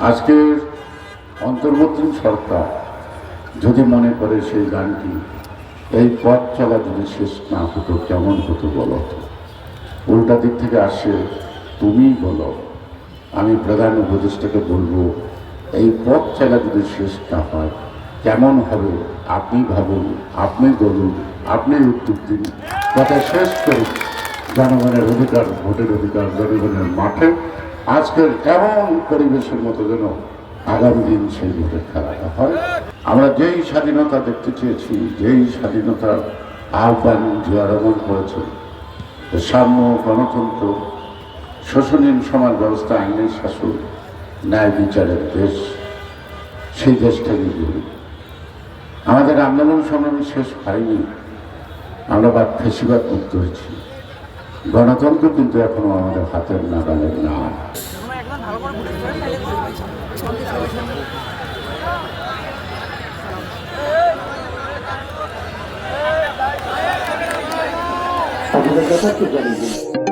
আজকে অন্তর্বর্তী সরকার যদি মনে করে সেই গানটি, এই পথ চলা যদি শেষ না হতো, কেমন হতো বলো? উল্টা দিক থেকে আসে, তুমিই বলো। আমি প্রধান উপদেষ্টাকে বলব, এই পথ চলা যদি শেষ না হয়, কেমন হবে? আপনি ভাবুন, আপনি বলুন, আপনি উত্তর দিন। কথা শেষ করুন। জনগণের অধিকার, ভোটের অধিকার, জনগণের মাঠে আজকের এমন পরিবেশের মতো যেন আগামী দিন সেই ভোটে খেলাটা হয়। আমরা যেই স্বাধীনতা দেখতে চেয়েছি, যেই স্বাধীনতার আহ্বান জিয়া রহমান করেছেন সাম্য গণতন্ত্র শোষণীয় সমাজ ব্যবস্থা আইনের শাসন, ন্যায় বিচারের দেশ, সেই দেশটাকে গড়ি আমাদের আন্দোলন সংগ্রামী শেষ হয়নি। আমরা বাদ ফেসিবাদ মুক্ত হয়েছি। গণতন্ত্র কিন্তু এখনও আমাদের হাতের নাগালে না কথা তো দিন